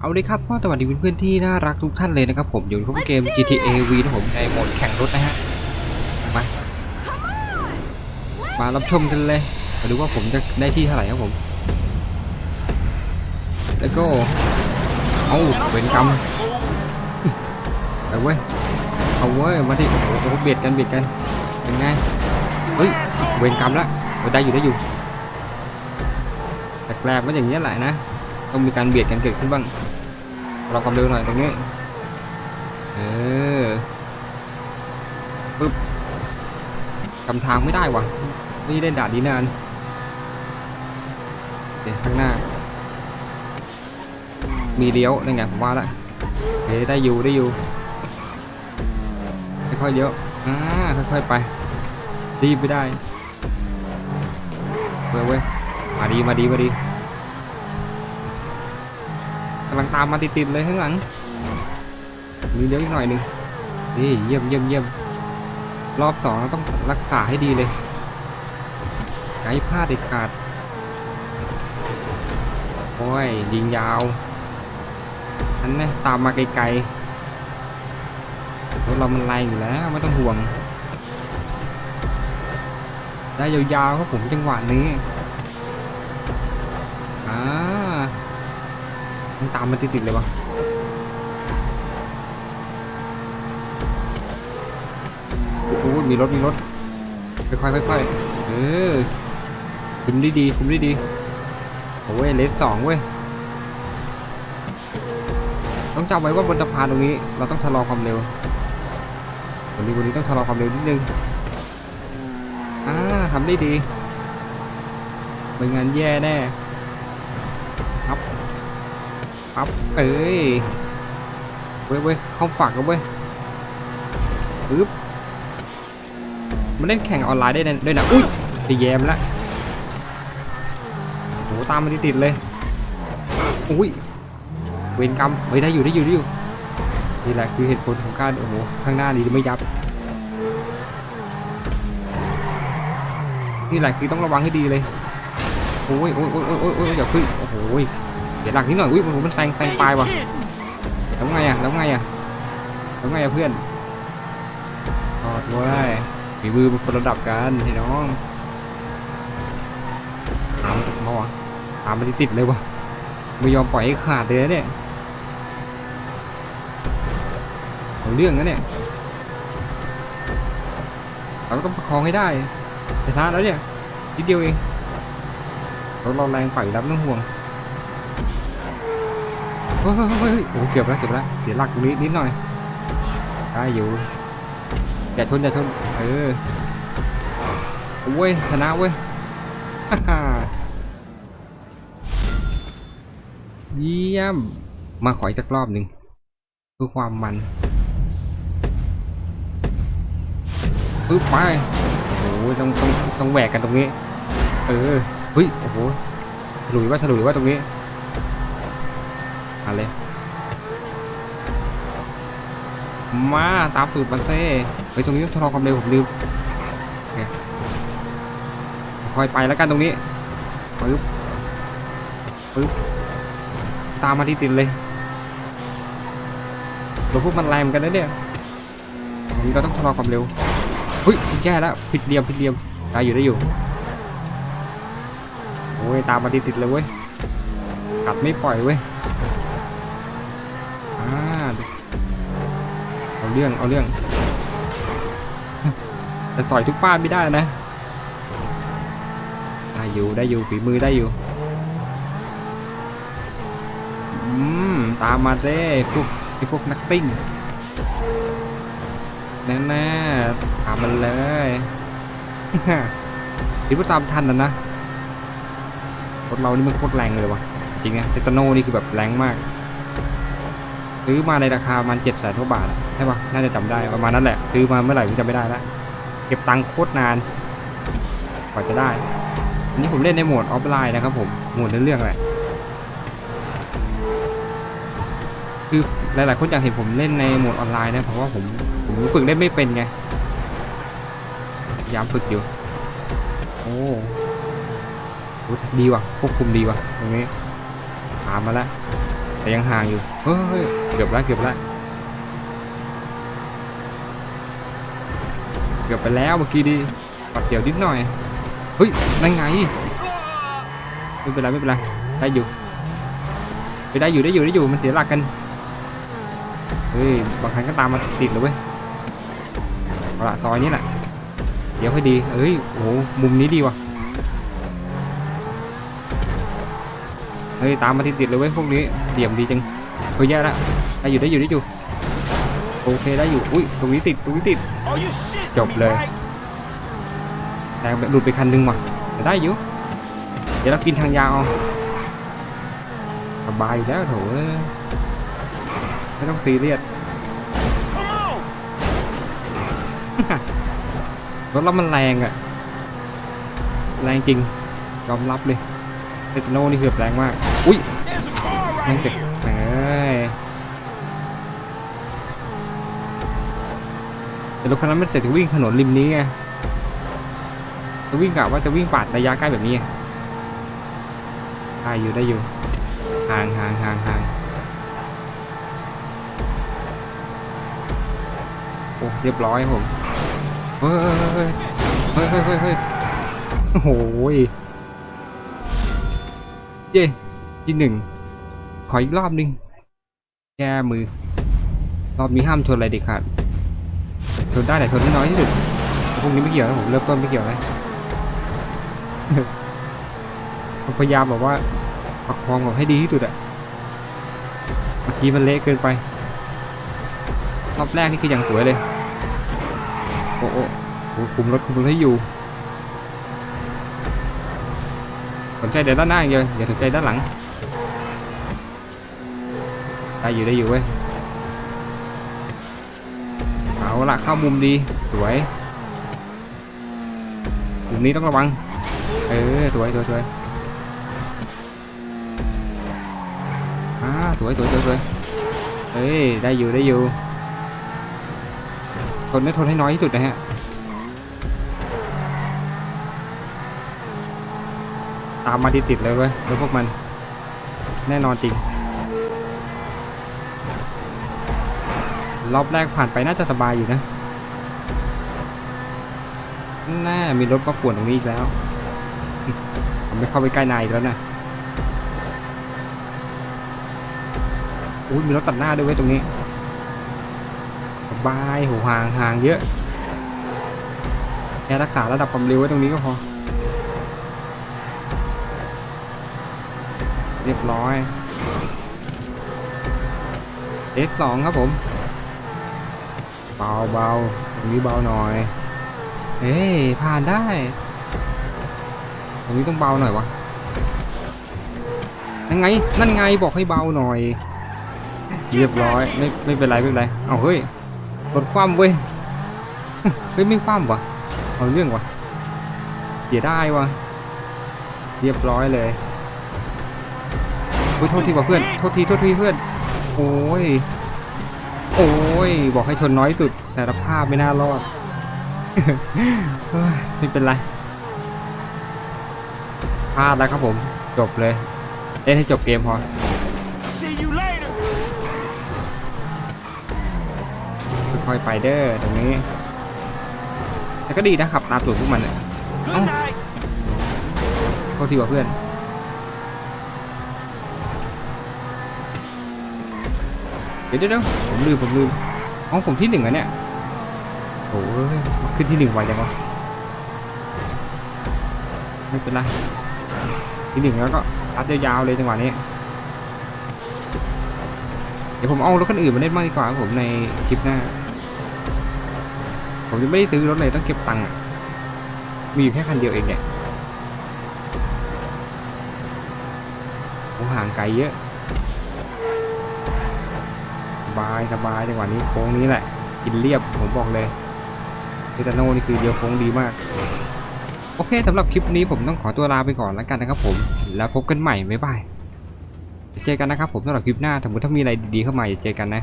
เอาเลยครับพ่อสวัสดีเพื่อนๆที่น่ารักทุกท่านเลยนะครับผมอยู่ในเกม GTA V นะผมในโหมดแข่งรถนะฮะมามารับชมกันเลยมาดูว่าผมจะได้ที่เท่าไหร่ครับผม แล้วก็เอาเวรกรรมเอาเว้ยเอาเว้ยมาดิโอ้โหเบียดกันเบียดกันเป็นไงเฮ้ยเวรกรรมละเออได้อยู่ได้อยู่แรกๆมันอย่างนี้ยแหละนะ ต้องมีการเบียดกันเกิดขึ้นบ้างเราความเร็วหน่อยตรงนี้เออปึ๊บจำทางไม่ได้วะนี่เล่นด่านดีนานเดี๋ยวข้างหน้า มีเลี้ยวนั่นไงผมว่าละเฮ้ยได้อยู่ได้อยู่ค่อยๆเลี้ยวอ่าค่อยๆไปรีบไม่ได้เว้ยเว้ยมาดีมาดีมาดีำลังตามมาติดๆเลยข้างหลังมีเลี้ยวอีกหน่อยหนึ่งนี่เยี่ยมเยี่ยมเยี่ยมรอบสองเราต้องรักษาให้ดีเลยอย่าให้พลาดเด็ดขาดโอ้ยยิงยาวอันนี้ตามมาไกลๆรถเรามันแรงอยู่แล้วไม่ต้องห่วง ได้ยาวๆครับผมจังหวะนี้อ่า มันตามมาติดๆเลยวะโอ้โหมีรถมีรถค่อยๆค่อยๆเออคุมได้ดีคุมได้ดีโอ้ยเลสสองเว้ยต้องจำไว้ว่าบนสะพานตรงนี้ เราต้องชะลอความเร็ววันนี้วันนี้ต้องชะลอความเร็วนิดนึงอ่าทำได้ดีไม่งั้นแย่แน่ ปั๊บเอ้ยเว้ยเว้ยเข้าฝักแล้วเว้ยปึ๊บมันเล่นแข่งออนไลน์ได้นะด้วยนะอุ้ยไปแยมละโหตามมันติดเลยอุ้ยเวรกรรมเฮ้ยได้อยู่ได้อยู่ได้อยู่นี่แหละคือเหตุผลของการโอ้โหข้างหน้านี้ไม่ยับนี่แหละคือต้องระวังให้ดีเลยโอ้ยโอ้ยโอ้ยโอ้ยโอ้ยอย่าพึ่งโอ้ย เดี๋ยวหลักนิดหน่อยอุ้ยโอ้โหมันแซงแซงปลายว่ะแล้วไงอะแล้วไงอะแล้วไงอะเพื่อนทอดเว้ยฝีมือเป็นคนระดับกันพี่น้องตามมาวะตามมันติดเลยวะไม่ยอมปล่อยให้ขาดเลยเนี่ยเอาเรื่องนะเนี่ยเราต้องประคองให้ได้ชนะแล้วเนี่ยนิดเดียวเองรถเราแรงฝ่ายรับไม่ต้องห่วง เฮ้ยเฮ้ยโอ้เกือบแล้วเกือบแล้วเสียหลักตรงนี้นิดหน่อยได้อยู่อย่าชนอย่าชนเออโอ้ยชนะเว้ยเยี่ยม มาขออีกสักรอบหนึ่งเพื่อความมันปึ๊บไปโอ้โหต้องต้องต้องแหวกกันตรงนี้ เออเฮ้ยโอ้โหถลุยว่าถลุยว่าตรงนี้ เอะไรมาตามสูตรมันเซ่เฮ้ยตรงนี้ต้องชะลอความเร็วผมลืมคอยไปแล้วกันตรงนี้ปึ๊บปึ๊บตามมาที่ติดเลยรถพวกมันแรงเหมือนกันนะเนี่ยผมก็ต้องชะลอความเร็วเฮ้ยแย่แล้วผิดเหลี่ยมผิดเหลี่ยมได้อยู่ได้อยู่โอ้ยตามมาติดติดเลยเว้ยกัดไม่ปล่อยเว้ยอ่า เอาเรื่องเอาเรื่อง แต่สอยทุกป้าไม่ได้นะได้อยู่ได้อยู่ฝีมือได้อยู่อืมตามมาเด้พวกไอพวกนักติ้งแน่ๆตามมันเลยคิดว่าตามทันนะนะรถเรานี่มันโคตรแรงเลยวะจริงนะเซตโนนี่คือแบบแรงมาก ซื้อมาในราคามันเจ็ดแสนกว่าบาทใช่ปะน่าจะจำได้ประมาณนั้นแหละ ซื้อมาเมื่อไหร่ผมจำไม่ได้ละเก็บตังค์โคตรนานกว่าจะได้ อันนี้ผมเล่นในโหมดออฟไลน์นะครับผมโหมดเรื่องๆแหละคือหลายๆคนอยากเห็นผมเล่นในโหมดออนไลน์นะเพราะว่าผมผมฝึกเล่นไม่เป็นไงพยายามฝึกอยู่ โอ้โหดีว่ะควบคุมดีว่ะตรงนี้ตามมาแล้ว แต่ยังห่างอยู่เฮ้ยเกือบแล้วเกือบแล้วเกือบไปแล้วเมื่อกี้ดิปัดเดี่ยวนิดหน่อยเฮ้ยนั่นไงไม่เป็นไรไม่เป็นไรได้อยู่ไปได้อยู่ได้อยู่ได้อยู่มันเสียหลักกันเฮ้ยบางครั้งก็ตามมาติดเลยเว้ยเอาละซอยนี้แหละเดี๋ยวค่อยดีเอ้ยโอ้โหมุมนี้ดีว่ะ เฮ้ยตามมาติดติดๆเลยเว้ยพวกนี้เดี่ยมดีจังเฮ้ยแย่ละได้อยู่ได้อยู่ได้อยู่โอเคได้อยู่อุ้ยตรงนี้ติดตรงนี้ติด Oh, you shit. Chọc me, lời. right? แต่หลุดไปคันหนึงว่ะแต่ได้อยู่เดี๋ยวเรากินทางยาวสบายแล้วโถไม่ต้องซีเรียสรถเรามันแรงอะแรงจริงยอมรับเลยเซตโน่นี่คือบแรงมาก อุ้ย There's a car แม่ง right เจ็บ here. เอ้ยแต่รถคันนั้นมันเสร็จจะวิ่งถนนริมนี้ไงจะวิ่งกะว่าจะวิ่งปาดระยะใกล้แบบนี้ไงได้อยู่ได้อยู่ห่างห่างห่างห่างโอ้เรียบร้อยครับผมเฮ้ยเฮ้ยเฮ้ยเฮ้ยเฮ้ยเฮ้ยโอ้โหยเย้ ที่หนึ่งขออีกรอบหนึงแก้มือ รอบนี้ห้ามชนอะไรเด็ดขาดชนได้แต่ชนน้อยที่สุดพวกนี้ไม่เกี่ยวนะผมเริ่มต้นไม่เกี่ยวนะพยายามแบบว่าประคองแบบให้ดีที่สุดอะบางทีมันเละเกินไปรอบแรกนี่คืออย่างสวยเลย โอ้โอ้โอ้คุมรถคุมรถให้อยู่สนใจแต่ด้านหน้าอย่างเดียวอย่าสนใจด้านหลัง ได้อยู่ได้อยู่เว้ย เอาละเข้ามุมดี สวย มุมนี้ต้องระวัง เออ สวยสวยสวยอ่าสวยสวยสวยสวยเฮ้ย ได้อยู่ได้อยู่ ทนไม่ทนให้น้อยที่สุดนะฮะตามมาติดๆเลยเว้ยรถพวกมันแน่นอนจริง รอบแรกผ่านไปน่าจะสบายอยู่นะน่ามีรถมาป่วนตรงนี้อีกแล้วผมไม่เข้าไปใกล้นายแล้วนะอุ้ยมีรถตัดหน้าด้วยเว้ยตรงนี้สบายโหห่างห่างเยอะแค่รักษาระดับความเร็วไว้ตรงนี้ก็พอ เรียบร้อยเอสองครับผม เบาเบาตรงนี้เบาหน่อยเอ้ยผ่านได้ ตรงนี้ต้องเบาหน่อยวะนั่นไง นั่นไงบอกให้เบาหน่อย เรียบร้อยไม่ไม่เป็นไรไม่เป็นไรเอาเฮ้ยรถคว่ำเว้ยเฮ้ยไม่คว่ำวะเอาเรื่องวะเสียได้วะเรียบร้อยเลยอุ้ยโทษทีว่ะเพื่อนโทษทีโทษทีเพื่อนโอ้ยโอ้ย บอกให้ชนน้อยสุด แต่ละภาพไม่น่ารอดเฮ้ยไม่เป็นไรพลาดแล้วครับผม จบเลยเล่นให้จบเกมพอ See you later. ค่อยๆไปเด้อตรงนี้ แต่ก็ดีนะครับตามสูตรพวกมันเนี่ย Good night. โทษทีว่าเพื่อน เดี๋ยวเดี๋ยวเดี๋ยวผมลืมผมลืมอ๋อผมที่หนึ่งอะเนี่ยโอ้ยขึ้นที่หนึ่งไวจังวะไม่เป็นไรที่หนึ่งแล้วก็ตัดยาวๆเลยจังหวะนี้ เดี๋ยวผมเอารถคันอื่นมาเล่นบ้างดีกว่าผมในคลิปหน้า ผมยังไม่ได้ซื้อรถเลยต้องเก็บตังค์มีอยู่แค่คันเดียวเองเนี่ยโอ้ห่างไกลเยอะ บายสบายจังหวะนี้โค้งนี้แหละ กินเรียบผมบอกเลยเทตาโนนี่คือเดียวโค้งดีมาก โอเคสำหรับคลิปนี้ผมต้องขอตัวลาไปก่อนแล้วกันนะครับผมแล้วพบกันใหม่บ๊ายบายเจอกันนะครับผมสำหรับคลิปหน้าสมมติถ้ามีอะไรดีๆเข้ามาอย่าเจอกันนะ